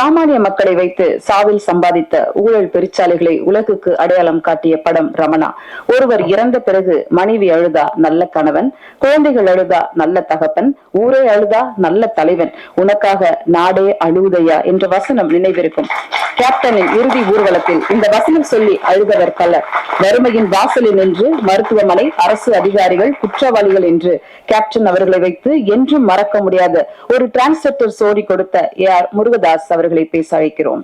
சாமானிய மக்களை வைத்து சாவில் சம்பாதித்த ஊழல் பெருச்சாலைகளை உலகுக்கு அடையாளம் காட்டிய படம் ரமணா. ஒருவர் இறந்த பிறகு மனைவி அழுதா நல்ல கணவன் குழந்தைகள் அழுதா நல்ல தகப்பன் ஊரே அழுதா நல்ல தலைவன் உனக்காக நாடே அழுவுதையா என்ற வசனம் நினைவிருக்கும். கேப்டனின் இறுதி ஊர்வலத்தில் இந்த வசனம் சொல்லி அழுதவர் பலர். வறுமையின் வாசலில் நின்று மருத்துவமனை அரசு அதிகாரிகள் குற்றவாளிகள் என்று கேப்டன் அவர்களை வைத்து என்றும் மறக்க முடியாத ஒரு டிரான்ஸ்ஜெண்டர் சோரி கொடுத்த ஏ ஆர் முருகதாஸ் அவர்கள் பேச அழைக்கிறோம்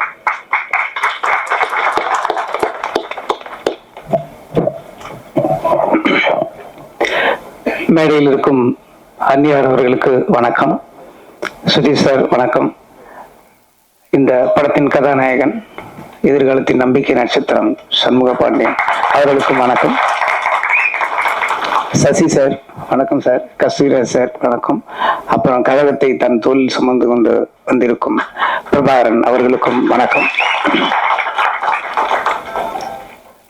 மேடையில் இருக்கும் அந்நியார் அவர்களுக்கு வணக்கம். சுதீஷ் சார் வணக்கம். இந்த படத்தின் கதாநாயகன் எதிர்காலத்தின் நம்பிக்கை நட்சத்திரம் சண்முக பாண்டியன் அவர்களுக்கும் வணக்கம். சசி சார். வணக்கம் சார். கஸ்தூரிராஜ் சார் வணக்கம். அப்புறம் கழகத்தை தன் தோளில் சுமந்து கொண்டு வந்திருக்கும் பிரபாகரன் அவர்களுக்கும் வணக்கம்.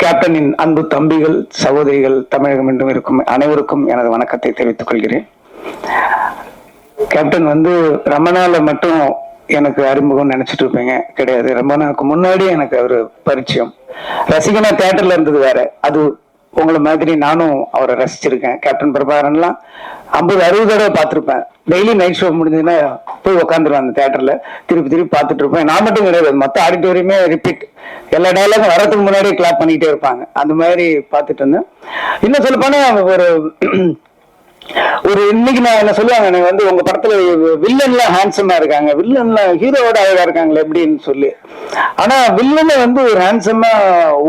கேப்டனின் அன்பு தம்பிகள் சகோதரிகள் தமிழகம் என்றும் இருக்கும் அனைவருக்கும் எனது வணக்கத்தை தெரிவித்துக் கொள்கிறேன். கேப்டன் வந்து ரமணால மட்டும் எனக்கு அறிமுகம் நினைச்சிட்டு இருப்பீங்க. கிடையாது. ரொம்ப நாளுக்கு முன்னாடி எனக்கு ஒரு பரிச்சயம். ரசிகனா தேட்டர்ல இருந்தது வேற. அது உங்களை மாதிரி நானும் அவரை ரசிச்சிருக்கேன். கேப்டன் பிரபாகரன்லாம் ஐம்பது அறுபது தடவை பார்த்துருப்பேன். டெய்லி நைட் ஷோ முடிஞ்சதுன்னா போய் உட்காந்துருவேன் அந்த தேட்டரில் திருப்பி திருப்பி பார்த்துட்டு இருப்பேன் நான் மட்டும் கிடையாது. மொத்த ஆடிட்டோரியமே ரிப்பீட் எல்லா டைலாகும் வரதுக்கு முன்னாடியே கிளாப் பண்ணிக்கிட்டே இருப்பாங்க. அந்த மாதிரி பார்த்துட்டு இருந்தேன். இன்னும் சொல்லப்போனால் ஒரு ஒரு இன்னைக்கு நான் என்ன சொல்லுவாங்க எனக்கு வந்து உங்க படத்துல வில்லன்லாம் ஹேண்ட்ஸமா இருக்காங்க. வில்லன்லாம் ஹீரோவோட அழகா இருக்காங்களே எப்படின்னு சொல்லி. ஆனா வில்லனை வந்து ஒரு ஹேண்ட்ஸமா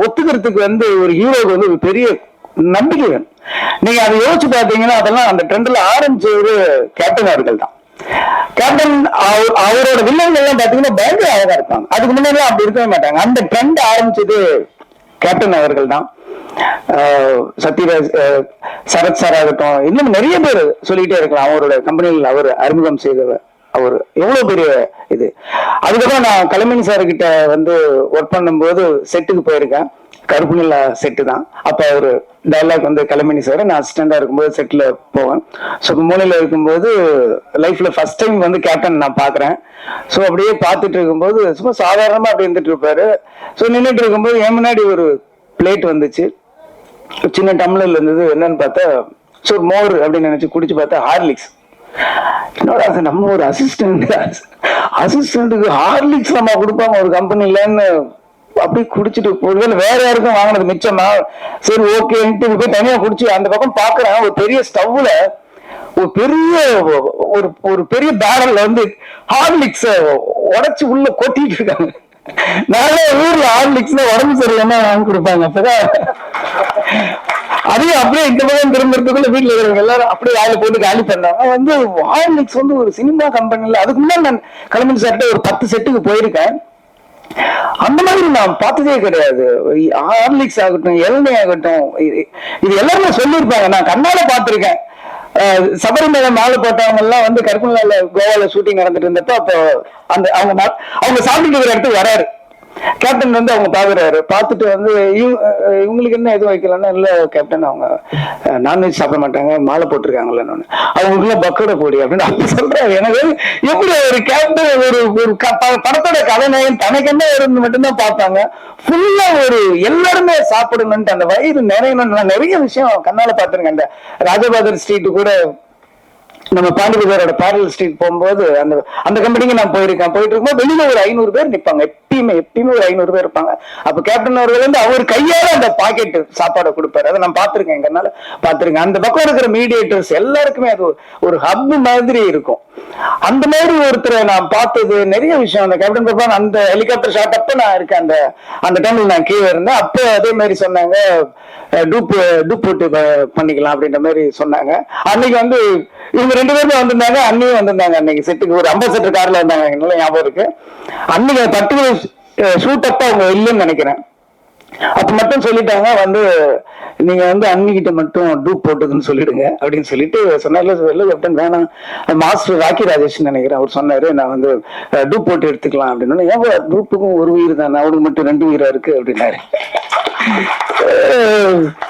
ஒத்துக்கிறதுக்கு வந்து ஒரு ஹீரோவுக்கு வந்து ஒரு பெரிய நம்பிக்கை வேணும். நீங்க அதை யோசிச்சு பாத்தீங்கன்னா அதெல்லாம் அந்த ட்ரெண்ட்ல ஆரம்பிச்சவரு கேப்டன் அவர்கள் தான். கேப்டன் அவர் அவரோட வில்லன்கள் எல்லாம் பாத்தீங்கன்னா பயங்கர அழகா இருப்பாங்க. அதுக்கு முன்னாடி அப்படி இருக்கவே மாட்டாங்க. அந்த ட்ரெண்ட் ஆரம்பிச்சது கேப்டன் அவர்கள் தான். சத்யராஜ் சரத் சார் ஆகட்டும் இன்னும் நிறைய பேர் சொல்லிட்டே இருக்கலாம். அவரோட கம்பெனியில் அவர் அறிமுகம் செய்தவர் அவர் எவ்வளவு பெரிய இது. அதுக்கப்புறம் நான் கலைமணி சார்கிட்ட வந்து ஒர்க் பண்ணும்போது செட்டுக்கு போயிருக்கேன். கருப்பு நிலா செட்டு தான். அப்ப அவர் டைலாக் வந்து கலைமணி சார் நான் அசிஸ்டண்டா இருக்கும்போது செட்டில் போவேன். ஸோ மூலையில் இருக்கும்போது லைஃப்ல ஃபர்ஸ்ட் டைம் வந்து கேப்டன் நான் பார்க்குறேன் ஸோ அப்படியே பார்த்துட்டு இருக்கும்போது சும்மா சாதாரணமாக அப்படி இருந்துட்டு இருப்பாரு. ஸோ நின்றுட்டு இருக்கும்போது என் முன்னாடி ஒரு பிளேட் வந்துச்சு. சின்ன டம்ளர்ல இருந்தது என்னன்னு பார்த்தா சோர் மோர் அப்படின்னு நினைச்சு குடிச்சு பார்த்தா ஹார்லிக்ஸ். என்னோட அது நம்ம ஒரு அசிஸ்டன்ட் அசிஸ்டன்ட்டுக்கு ஹார்லிக்ஸ் நம்ம கொடுப்பாங்க ஒரு கம்பெனிலன்னு அப்படியே குடிச்சிட்டு ஒருவேளை வேற யாருக்கும் வாங்கினது மிச்சமா? சரி ஓகேன்ட்டு போய் தனியா குடிச்சு அந்த பக்கம் பாக்குறேன் ஒரு பெரிய ஸ்டவ்ல ஒரு பெரிய ஒரு ஒரு பெரிய பேரல்ல வந்து ஹார்லிக்ஸ உடைச்சு உள்ள கொட்டிட்டு இருக்காங்க. நானே ஊர்ல ஹார்லிக்ஸ் உடம்பு சரியில்லைன்னா வாங்கி கொடுப்பாங்க அப்பதான் அதையும் அப்படியே இந்த பக்கம் திரும்புறதுக்குள்ள வீட்டுல இருக்கிறவங்க எல்லாரும் அப்படியே வாயில போட்டு காலி பண்ணாங்க. வந்து ஹார்லிக்ஸ் வந்து ஒரு சினிமா கம்பெனில அதுக்கு முன்னாடி நான் கலைமணி சார்ட்ட ஒரு பத்து செட்டுக்கு போயிருக்கேன். அந்த மாதிரி நான் பார்த்ததே கிடையாது. ஹார்லிக்ஸ் ஆகட்டும் இளநீ ஆகட்டும் இது- இது எல்லாருமே சொல்லியிருப்பாங்க. நான் கண்ணால பார்த்திருக்கேன். சபரிமலை மாலை போட்டவங்க எல்லாம் வந்து கருப்பநில கோவால ஷூட்டிங் நடந்துட்டு இருந்தப்ப அப்போ அந்த அவங்க அவங்க சாப்பிட்டு இருக்கிற இடத்துக்கு வராரு. கேப்டன் வந்து அவங்க பாக்குறாரு. பார்த்துட்டு வந்து இவங்களுக்கு என்ன எதுவும் வைக்கலன்னா இல்ல கேப்டன் அவங்க நான்வெஜ் சாப்பிட மாட்டாங்க மாலை போட்டிருக்காங்கல்ல அவங்களுக்குள்ள பக்கோட போடி அப்படின்னு அப்ப சொல்றாரு. எனக்கு எப்படி ஒரு கேப்டன் ஒரு ஒரு க- ப- படத்தோட கதைநாயகன் தனக்கு என்ன இருந்து மட்டும்தான் பார்ப்பாங்க. ஃபுல்லா ஒரு எல்லாருமே சாப்பிடணும்ட்டு அந்த வயிறு நிறையணும் நான் நிறைய விஷயம் கண்ணால பாத்துருக்கேன் அந்த ராஜபாதர் ஸ்ட்ரீட் கூட நம்ம பாண்டிபஜாரோட பேரல் ஸ்ட்ரீட் போகும்போது அந்த அந்த கம்பெனிக்கு நான் போயிருக்கேன். போயிட்டு இருக்கும்போது வெளியில ஒரு ஐநூறு பேர் நிப்பாங்க. எப்பயுமே எப்பயுமே ஒரு ஐநூறு பேர் இருப்பாங்க. அப்ப கேப்டன் அவர்கள் வந்து அவர் கையால அந்த பாக்கெட் சாப்பாடை கொடுப்பாரு. அதை நான் பார்த்திருக்கேன் எங்கனால. பார்த்திருக்கேன். அந்த பக்கம் இருக்கிற மீடியேட்டர்ஸ் எல்லாருக்குமே அது ஒரு- ஒரு ஹப் மாதிரி இருக்கும். அந்த மாதிரி ஒருத்தரை நான் பார்த்தது நிறைய விஷயம். அந்த கேப்டன் பிரபான் அந்த ஹெலிகாப்டர் ஷாட் அப்ப நான் இருக்கேன். அந்த அந்த டைம்ல நான் கீழே இருந்தேன். அப்போ அதே மாதிரி சொன்னாங்க டூப் டூப் போட்டு பண்ணிக்கலாம் அப்படின்ற மாதிரி சொன்னாங்க. அன்னைக்கு வந்து இவங்க ரெண்டு பேருமே வந்திருந்தாங்க அண்ணியும் வந்திருந்தாங்க அன்னைக்கு செட்டுக்கு ஒரு அம்பாசடர் கார்ல வந்தாங்க எனக்கு ஞாபகம் இருக்கு. அன்னைக்கு பர்டிகுலர் ஷூட் அப்ப அவங்க இல்லைன்னு நினைக்கிறேன். அப்ப மட்டும் சொல்லிட்டாங்க வந்து நீங்க வந்து அன்னிக்கிட்ட மட்டும் டூப் போட்டுதுன்னு சொல்லிடுங்க அப்படின்னு சொல்லிட்டு சொன்னார்ல கேப்டன் வேணாம். மாஸ்டர் ராக்கி ராஜேஷ் நினைக்கிறேன். அவர் சொன்னாரு நான் வந்து டூப் போட்டு எடுத்துக்கலாம் அப்படின்னு. ஏன் டூப்புக்கும் ஒரு உயிர் தானே? அவனுக்கு மட்டும் ரெண்டு உயிரா இருக்கு? அப்படின்னாரு.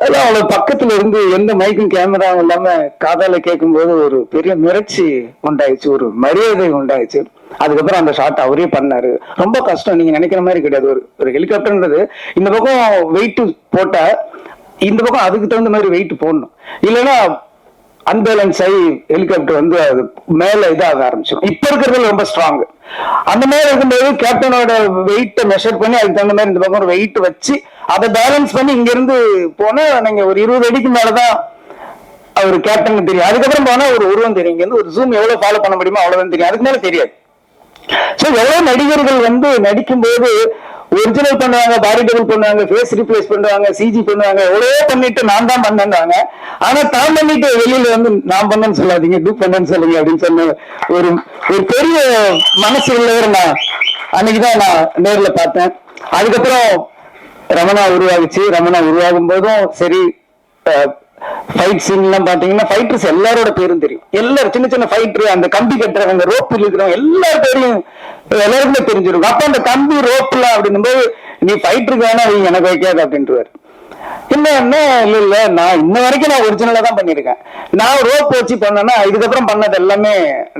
அதான் அவ்வளவு பக்கத்துல இருந்து எந்த மைக்கும் கேமராவும் இல்லாம காதால கேட்கும்போது ஒரு பெரிய மிரட்சி உண்டாயிடுச்சு ஒரு மரியாதை உண்டாயிடுச்சு. அதுக்கப்புறம் அந்த ஷாட் அவரே பண்ணாரு. ரொம்ப கஷ்டம். நீங்க நினைக்கிற மாதிரி கிடையாது. ஒரு ஒரு ஹெலிகாப்டர்ன்றது இந்த பக்கம் வெயிட் போட்டா இந்த பக்கம் அதுக்கு தகுந்த மாதிரி வெயிட் போடணும். இல்லைன்னா அன்பேலன்ஸ் ஆகி ஹெலிகாப்டர் வந்து அது மேல இதாக ஆரம்பிச்சிடும் இப்ப இருக்கிறதுல ரொம்ப ஸ்ட்ராங் அந்த மாதிரி இருக்கும்போது கேப்டனோட வெயிட்டை மெஷர் பண்ணி அதுக்கு தகுந்த மாதிரி இந்த பக்கம் ஒரு வெயிட் வச்சு அதை பேலன்ஸ் பண்ணி இங்க இருந்து போனா நீங்க ஒரு இருபது அடிக்கு மேலதான் அவர் கேப்டன் தெரியும். அதுக்கப்புறம் போனா ஒரு உருவம் தெரியும். இங்க ஒரு ஜூம் எவ்வளவு ஃபாலோ பண்ண முடியுமோ அவ்வளவுதான் தெரியும். அதுக்கு மேல தெரியாது. சோ எவ்வளவு நடிகர்கள் வந்து நடிக்கும்போது ஒரிஜினல் பண்ணுவாங்க பாடி டபுள் பண்ணுவாங்க ஃபேஸ் ரிப்ளேஸ் பண்ணுவாங்க சிஜி பண்ணுவாங்க எவ்வளவோ பண்ணிட்டு நான் தான் பண்ணேன்றாங்க. ஆனா தான் பண்ணிட்டு வெளியில வந்து நான் பண்ணேன்னு சொல்லாதீங்க டூ பண்ணேன்னு சொல்லுங்க அப்படின்னு சொன்ன ஒரு ஒரு பெரிய மனசு உள்ளவர் நான் அன்னைக்குதான் நான் நேர்ல பார்த்தேன். அதுக்கப்புறம் ரமணா உருவாகுச்சு. ரமணா உருவாகும் போதும் சரி ஃபைட் சீன்லாம் பாத்தீங்கன்னா ஃபைட்டர்ஸ் எல்லாரோட பேரும் தெரியும். எல்லாரும் சின்ன சின்ன ஃபைட்டர் அந்த கம்பி கட்டுறவங்க ரோப் இருக்கிறவங்க எல்லார் பேரையும் எல்லாருக்குமே தெரிஞ்சிருக்கும். அப்ப அந்த கம்பி ரோப்ல அப்படின்னும் போது நீ ஃபைட்டருக்கு வேணா வைங்க, எனக்கு வைக்காது அப்படின்ட்டுவாரு இல்ல என்ன? இல்ல இல்ல. நான் இன்ன வரைக்கும் நான் ஒரிஜினலா தான் பண்ணிருக்கேன் நான் ரோப் வச்சு பண்ணேன்னா இதுக்கப்புறம் பண்ணது எல்லாமே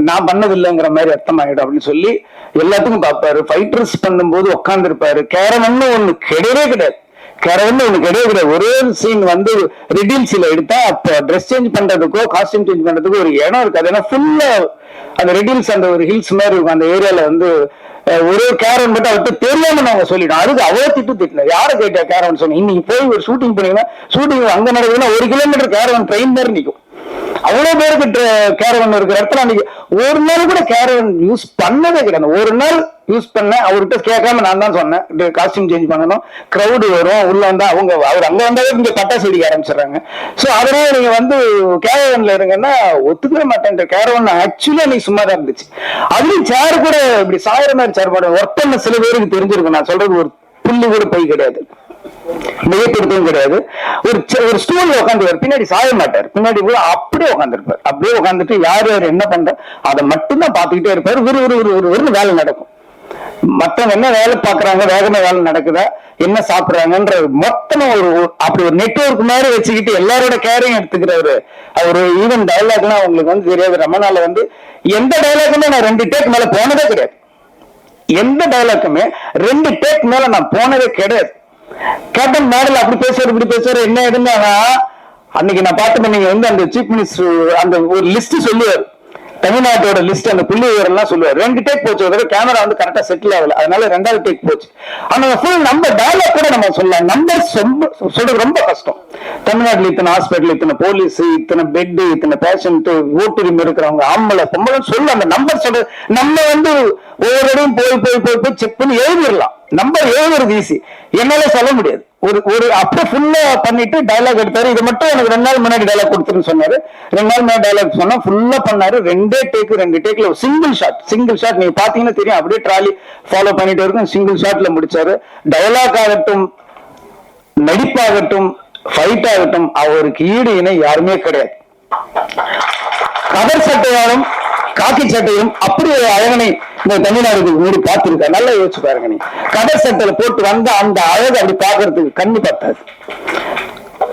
நான் பண்ணது இல்லைங்கிற மாதிரி அர்த்தம் ஆயிடும் அப்படின்னு சொல்லி எல்லாத்துக்கும் பார்ப்பாரு. ஃபைட்டர்ஸ் பண்ணும்போது உட்கார்ந்து இருப்பாரு கேரவன்னு ஒண்ணு கிடையவே கிடையாது. கேரவன் ஒண்ணு கிடையாது ஒரே சீன் வந்து ரெடில்ஸ்ல எடுத்தா அப்ப ட்ரெஸ் சேஞ்ச் பண்றதுக்கோ காஸ்டியூம் சேஞ்ச் பண்றதுக்கோ ஒரு இடம் இருக்காது. ஏன்னா ஃபுல்லா அந்த ரெடில்ஸ் அந்த ஒரு ஹில்ஸ் மாதிரி இருக்கும். அந்த ஏரியால வந்து ஒரு ஒரே கேரன் மட்டும் அவர்கிட்ட தெரியாம நாங்க சொல்லிட்டோம். அதுக்கு அவ்வளவு திட்டு திட்டல யாரை கேட்டா கேரவன் சொன்னீங்க இன்னைக்கு போய் ஒரு ஷூட்டிங் பண்ணீங்கன்னா ஷூட்டிங் அங்க நடக்குதுன்னா ஒரு கிலோமீட்டர் கேரவன் ட்ரெயின் மாதிரி நிற்கும் அவ்வளவு பேருக்கு கேரவன் இருக்கிற இடத்துல அன்னைக்கு ஒரு நாள் கூட கேரவன் யூஸ் பண்ணதே கிடையாது. ஒரு நாள் யூஸ் பண்ணேன். அவர்கிட்ட கேட்காம நான் தான் சொன்னேன். காஸ்டியூம் சேஞ்ச் பண்ணணும். க்ரௌடு வரும். உள்ள வந்தா அவங்க அவர் அங்க வந்தாவே இங்க பட்டாசு வெடிக்க ஆரம்பிச்சிடுறாங்க. ஸோ அதனால நீங்க வந்து கேரவன்ல இருங்கன்னா ஒத்துக்கவே மாட்டேன். கேரவன் ஆக்சுவலா நீ சும்மா தான் இருந்துச்சு. அதுலயும் சேர் கூட இப்படி சாயிரம் மாதிரி சேர் போட ஒர்க் பண்ண சில பேருக்கு தெரிஞ்சிருக்கும். நான் சொல்றது ஒரு புள்ளி கூட போய் கிடையாது. மிகப்படுத்தவும் கிடையாது. ஒரு ஒரு ஸ்டூல்ல உட்காந்துருவார் பின்னாடி சாய மாட்டார். பின்னாடி போய் அப்படியே உட்காந்துருப்பார் அப்படியே உட்காந்துட்டு யார் யார் என்ன பண்ற அதை மட்டும்தான் பார்த்துக்கிட்டே இருப்பார். ஒரு ஒரு ஒரு ஒரு வேலை நடக்கும். மத்தவங்க என்ன வேலை பாக்குறாங்க வேகமா வேலை நடக்குதா என்ன சாப்பிடுறாங்கன்ற மொத்தமா ஒரு அப்படி ஒரு நெட்வொர்க் மாதிரி வச்சுக்கிட்டு எல்லாரோட கேரையும் எடுத்துக்கிறவரு அவரு ஈவன் டயலாக்லாம் அவங்களுக்கு வந்து தெரியாது. ரமணால வந்து எந்த டயலாக்குமே நான் ரெண்டு டேக் மேல போனதே கிடையாது. எந்த டயலாக்குமே ரெண்டு டேக் மேல நான் போனதே கிடையாது. கேப்டன் மேடல் அப்படி பேசுவார் இப்படி பேசுறது என்ன ஏதுன்னா அன்னைக்கு நான் பார்த்து நீங்க வந்து அந்த சீஃப் மினிஸ்டர் அந்த ஒரு லிஸ்ட் சொல்லுவார். தமிழ்நாட்டோட லிஸ்ட் அந்த புள்ளி விவரம்லாம் சொல்லுவார். ரெண்டு டேக் போச்சு ஒரு கேமரா வந்து கரெக்டா செட்டில் ஆகல. அதனால ரெண்டாவது டேக் போச்சு. ஆனா ஃபுல் நம்ம டயலாக் கூட நம்ம சொல்லலாம். நம்பர் ரொம்ப சொல்றது ரொம்ப கஷ்டம். தமிழ்நாட்டில் இத்தனை ஹாஸ்பிட்டல் இத்தனை போலீஸ் இத்தனை பெட் இத்தனை பேஷண்ட் ஓட்டுரிமை இருக்கிறவங்க ஆம்பளை பொம்பளை சொல்ல அந்த நம்பர் சொல்றது. நம்ம வந்து ஒவ்வொரு இடையும் போய் போய் போய் போய் செக் பண்ணி எழுதிடலாம். நம்பர் எழுதுறது ஈஸி என்னால சொல்ல முடியாது. ஒரு ஒரு அப்ப ஃபுல்லா பண்ணிட்டு டயலாக் எடுத்தாரு. இது மட்டும் எனக்கு ரெண்டு நாள் முன்னாடி டைலாக் கொடுத்துருன்னு சொன்னாரு. ரெண்டு நாள் முன்னாடி டயலாக் சொன்னா ஃபுல்லா பண்ணாரு. ரெண்டே டேக் ரெண்டு டேக்ல சிங்கிள் ஷாட் சிங்கிள் ஷாட் நீங்க பாத்தீங்கன்னா தெரியும். அப்படியே ட்ராலி ஃபாலோ பண்ணிட்டு இருக்கும். சிங்கிள் ஷாட்ல முடிச்சாரு. டயலாக் ஆகட்டும் நடிப்பாகட்டும் ஃபைட் ஆகட்டும் அவருக்கு ஈடு இணை யாருமே கிடையாது. கதர் சட்டையாலும் காக்கி சட்டையும் அப்படி ஒரு அழகனை இந்த தமிழ்நாடு முன்னாடி பார்த்திருக்க நல்லா யோசிச்சு பாருங்க நீ. கதர் சட்டையில போட்டு வந்த அந்த அழகு அப்படி பாக்குறதுக்கு கண்ணு பத்தாது.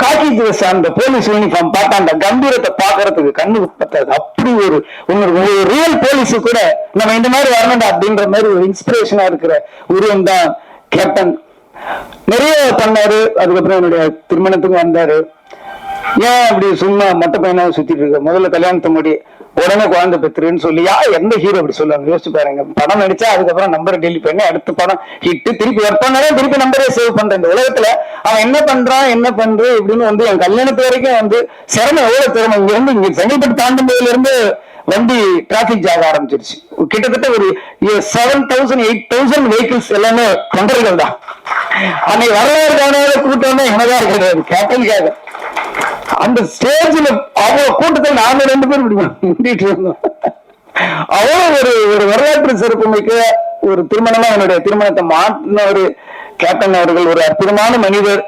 காக்கி dress அந்த போலீஸ் யூனிஃபார்ம் பார்த்தா அந்த கம்பீரத்தை பாக்குறதுக்கு கண்ணு பத்தாது. அப்படி ஒரு ஒரு ரியல் போலீஸ் கூட நம்ம இந்த மாதிரி வரணும்டா அப்படின்ற மாதிரி ஒரு இன்ஸ்பிரேஷனா இருக்கிற உருவம் தான் கேப்டன் நிறைய பண்ணாரு. அதுக்கப்புறம் என்னுடைய திருமணத்துக்கும் வந்தாரு. ஏன் அப்படி சும்மா மொட்டை பையனா சுத்திட்டு இருக்க? முதல்ல கல்யாணத்தை முடி உடனே குழந்தை பெற்றுன்னு சொல்லி யா எந்த ஹீரோ அப்படி சொல்லுவாங்க? யோசிச்சு பாருங்க. படம் நடிச்சா அதுக்கப்புறம் நம்பரை டெலிட் பண்ணி அடுத்த படம் ஹிட்டு திருப்பி ஒர்க் திருப்பி நம்பரே சேவ் பண்றேன். இந்த உலகத்துல அவன் என்ன பண்றான் என்ன பண்றது இப்படின்னு வந்து என் கல்யாணத்து வரைக்கும் வந்து சிரமம் எவ்வளவு திறமை இங்க இருந்து இங்க செங்கல்பட்டு தாண்டும் போதுல இருந்து வண்டி டிராபிக் ஜாக ஆரம்பிச்சிருச்சு. கிட்டத்தட்ட ஒரு seven thousand eight thousand vehicles எல்லாமே தொண்டர்கள் தான். அன்னைக்கு வரலாறு கவனம் கூட்டம் எனதான் கிடையாது கேட்டலுக்காக அந்த ஸ்டேஜ்ல அவ்வளவு கூட்டத்தில் நாங்க ரெண்டு பேரும் இப்படி இருந்தோம். அவ்வளவு ஒரு ஒரு வரலாற்று சிறப்புமிக்க ஒரு திருமணமா என்னுடைய திருமணத்தை மாற்றின ஒரு கேப்டன் அவர்கள் ஒரு அற்புதமான மனிதர்.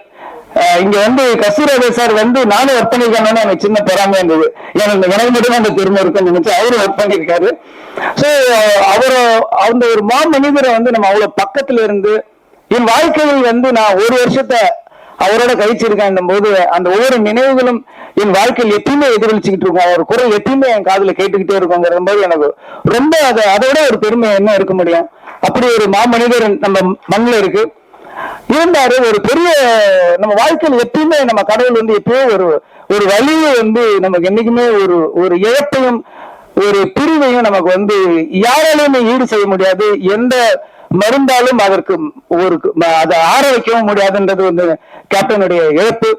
இங்க வந்து கஸ்தூராவே சார் வந்து நானும் ஒர்க் பண்ணிருக்கேன்னு எனக்கு சின்ன பெறாம இருந்தது. எனக்கு எனக்கு மட்டும் அந்த பெருமை இருக்குன்னு நினைச்சு அவரும் ஒர்க் பண்ணிருக்காரு சோ அவர் அந்த ஒரு மா மனிதரை வந்து நம்ம அவ்வளவு பக்கத்துல இருந்து என் வாழ்க்கையில் வந்து நான் ஒரு வருஷத்தை அவரோட கழிச்சிருக்கேன் போது அந்த ஒவ்வொரு நினைவுகளும் என் வாழ்க்கையில் எப்பயுமே எதிரொலிச்சுக்கிட்டு இருக்கும். அவர் குரல் எப்பயுமே என் காதுல கேட்டுக்கிட்டே இருக்குங்கிற போது எனக்கு ரொம்ப அதை அதோட ஒரு பெருமை என்ன இருக்க முடியும்? அப்படி ஒரு மாமனிதர் நம்ம மண்ணில் இருக்கு. இருந்தாரு ஒரு பெரிய நம்ம வாழ்க்கையில் எப்பயுமே நம்ம கடவுள் வந்து எப்பயோ ஒரு ஒரு வழியை வந்து நமக்கு என்னைக்குமே ஒரு ஒரு இழப்பையும் ஒரு பிரிவையும் நமக்கு வந்து யாராலையுமே ஈடு செய்ய முடியாது. எந்த மருந்தாலும் அதற்கு ஒரு அதை ஆற வைக்கவும் முடியாதுன்றது வந்து கேப்டனுடைய இழப்பு.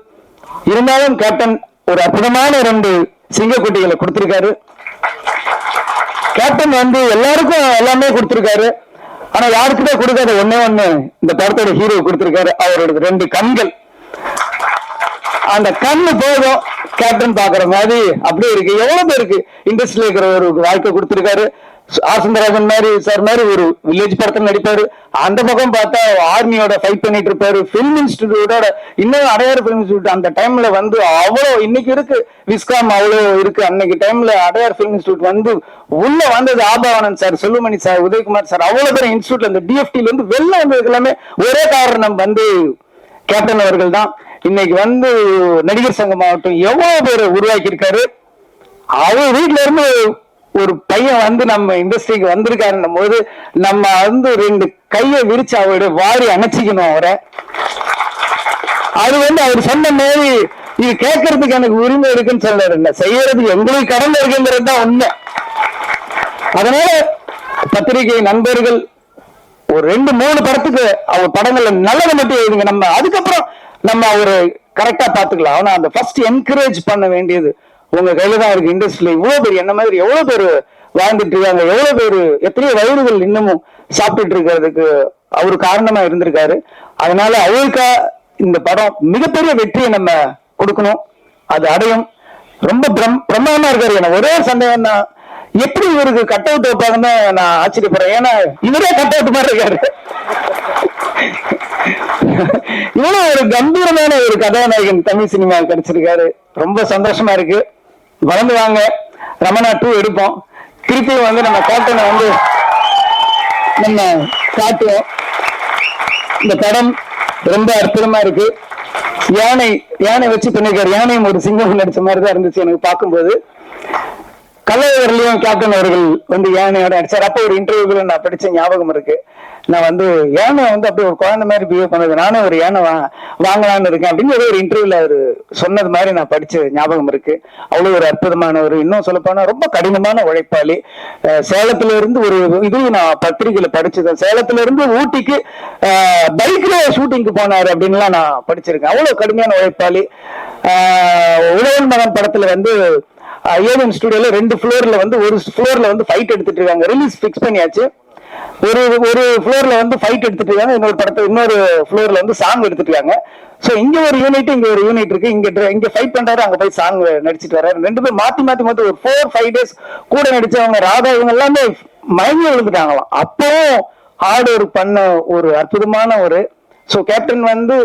இருந்தாலும் கேப்டன் ஒரு அற்புதமான ரெண்டு சிங்கக்குட்டிகளை கொடுத்திருக்காரு. கேப்டன் வந்து எல்லாருக்கும் எல்லாமே கொடுத்திருக்காரு. ஆனா யாருக்குமே கொடுக்காத ஒன்னே ஒண்ணு இந்த படத்தோட ஹீரோ கொடுத்திருக்காரு. அவரோட ரெண்டு கண்கள். அந்த கண்ணு போதும் கேப்டன் பாக்குற மாதிரி அப்படியே இருக்கு. எவ்வளவு பேருக்கு இண்டஸ்ட்ரியில இருக்கிற ஒரு வாழ்க்கை கொடுத்திருக்காரு. ஆசந்தராஜன் மாதிரி சார் மாதிரி ஒரு வில்லேஜ் படத்தில் நடிப்பாரு. அந்த பக்கம் பார்த்தா ஆர்மியோட ஃபைட் பண்ணிட்டு இருப்பாரு. பிலிம் இன்ஸ்டிடியூட்டோட இன்னும் அடையாறு பிலிம் இன்ஸ்டியூட் அந்த டைம்ல வந்து அவ்வளோ இன்னைக்கு இருக்கு. விஸ்காம் அவ்வளோ இருக்கு. அன்னைக்கு டைம்ல அடையார் பிலிம் இன்ஸ்டியூட் வந்து உள்ள வந்தது Abavanand sir Chellumani sir Udhayakumar sir அவ்வளோ பேர் இன்ஸ்டியூட்ல அந்த டிஎஃப்டில இருந்து வெளில வந்ததுக்கு எல்லாமே ஒரே காரணம் வந்து கேப்டன் அவர்கள் தான். இன்னைக்கு வந்து நடிகர் சங்கம் ஆகட்டும் எவ்வளவு பேர் உருவாக்கி இருக்காரு அவர் வீட்டுல இருந்து ஒரு பையன் வந்து நம்ம இண்டஸ்ட்ரிக்கு வந்திருக்காருன்னும் போது நம்ம வந்து ரெண்டு கையை விரிச்சு அவருடைய வாரி அணைச்சிக்கணும் அவரை. அது வந்து அவர் சொன்ன மாதிரி இது கேட்கறதுக்கு எனக்கு உரிமை இருக்குன்னு சொல்றாரு. என்ன செய்யறதுக்கு எங்களுக்கு கடமை இருக்குங்கிறது தான் உண்மை. அதனால பத்திரிகை நண்பர்கள் ஒரு ரெண்டு மூணு படத்துக்கு அவர் படங்கள்ல நல்லதை மட்டும் எழுதுங்க. நம்ம அதுக்கப்புறம் நம்ம அவரு கரெக்டா பாத்துக்கலாம் ஆனா அந்த ஃபர்ஸ்ட் என்கரேஜ் பண்ண வேண்டியது உங்க கையில தான் இருக்கு இண்டஸ்ட்ரியில இவ்வளவு பேர் என்ன மாதிரி எவ்வளவு பேர் வாழ்ந்துட்டு இருக்காங்க எவ்வளவு பேர் எத்தனையோ வயிறுகள் இன்னமும் சாப்பிட்டுட்டு இருக்கிறதுக்கு அவரு காரணமா இருந்திருக்காரு. அதனால அவருக்கா இந்த படம் மிகப்பெரிய வெற்றியை நம்ம கொடுக்கணும். அது அடையும். ரொம்ப பிரம் பிரமாதமா இருக்காரு. எனக்கு ஒரே ஒரு சந்தேகம் தான் எப்படி இவருக்கு கட் அவுட் வைப்பாங்கன்னு நான் ஆச்சரியப்படுறேன். ஏன்னா இவரே கட் அவுட் மாதிரி இருக்காரு. இவ்வளவு ஒரு கம்பீரமான ஒரு கதாநாயகன் தமிழ் சினிமா கிடைச்சிருக்காரு. ரொம்ப சந்தோஷமா இருக்கு. வளர்ந்து வாங்க. ரமணா டூ எடுப்போம். திருப்பியும் வந்து நம்ம கேப்டனை வந்து நம்ம காட்டுவோம். இந்த படம் ரொம்ப அற்புதமா இருக்கு. யானை யானை வச்சு பண்ணிருக்காரு. யானையும் ஒரு சிங்கம் நடிச்ச மாதிரி தான் இருந்துச்சு எனக்கு பார்க்கும்போது. கலைஞர்லயும் கேப்டன் அவர்கள் வந்து யானையோட அடிச்சார் அப்போ ஒரு இன்டர்வியூல நான் படிச்ச ஞாபகம் இருக்கு. நான் வந்து யானை வந்து அப்படியே ஒரு குழந்தை மாதிரி பிஹேவ் பண்ணது. நானும் ஒரு யானை வா வாங்கலாம்னு இருக்கேன் அப்படின்னு ஏதோ ஒரு இன்டர்வியூல அவர் சொன்னது மாதிரி நான் படிச்ச ஞாபகம் இருக்கு. அவ்வளவு ஒரு அற்புதமானவர் இன்னும் சொல்லப்போனா ரொம்ப கடினமான உழைப்பாளி. சேலத்துல இருந்து ஒரு இதுவும் நான் பத்திரிகையில படிச்சதேன் சேலத்துல இருந்து ஊட்டிக்கு பைக்ல ஷூட்டிங்க்கு போனாரு அப்படின்லாம் நான் படிச்சிருக்கேன். அவ்வளவு கடுமையான உழைப்பாளி. உழவன் மகன் படத்துல வந்து ஏவிஎம் ஸ்டுடியோல ரெண்டு ஃப்ளோர்ல வந்து ஒரு ஃப்ளோர்ல வந்து ஃபைட் எடுத்துட்டு இருக்காங்க. ரிலீஸ் ஃபிக்ஸ் பண்ணியாச்சு. ஒரு ஒரு ஃப்ளோர்ல வந்து ஃபைட் எடுத்துட்டு இருக்காங்க இன்னொரு படத்தை இன்னொரு ஃப்ளோர்ல வந்து சாங் எடுத்துட்டு இருக்காங்க இங்கே இங்க ஒரு யூனிட் இங்க ஒரு யூனிட் இருக்கு. இங்க இங்கே இங்க ஃபைட் பண்றாரு அங்க போய் சாங் நடிச்சிட்டு வர்றாரு. ரெண்டு பேரும் மாத்தி மாத்தி மாத்தி ஒரு ஃபோர் ஃபைவ் டேஸ் கூட நடிச்சவங்க ராதா இவங்க எல்லாமே மயங்கி விழுந்துட்டாங்களாம். அப்பவும் ஹார்ட் ஒர்க் பண்ண ஒரு அற்புதமான ஒரு ஸோ கேப்டன் வந்து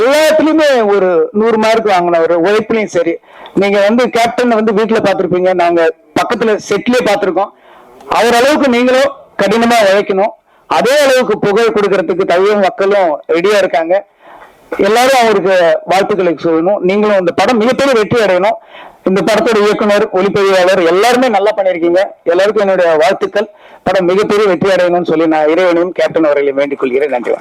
எல்லாத்துலயுமே ஒரு நூறு மார்க் வாங்கினவர் உழைப்புலையும் சரி. நீங்க வந்து கேப்டன் வந்து வீட்டுல பாத்திருப்பீங்க நாங்க பக்கத்துல செட்லயே பார்த்திருக்கோம். அவர் அளவுக்கு நீங்களும் கடினமா உழைக்கணும். அதே அளவுக்கு புகழ் கொடுக்கறதுக்கு தவிர மக்களும் ரெடியா இருக்காங்க. எல்லாரும் அவருக்கு வாழ்த்துக்களை சொல்லணும். நீங்களும் இந்த படம் மிகப்பெரிய வெற்றி அடையணும். இந்த படத்தோட இயக்குனர் ஒளிப்பதிவாளர் எல்லாருமே நல்லா பண்ணிருக்கீங்க எல்லாருக்கும் என்னுடைய வாழ்த்துக்கள். படம் மிகப்பெரிய வெற்றி அடையணும்னு சொல்லி நான் இறைவனையும் கேப்டன் அவர்களையும் வேண்டிக் கொள்கிறேன். நன்றி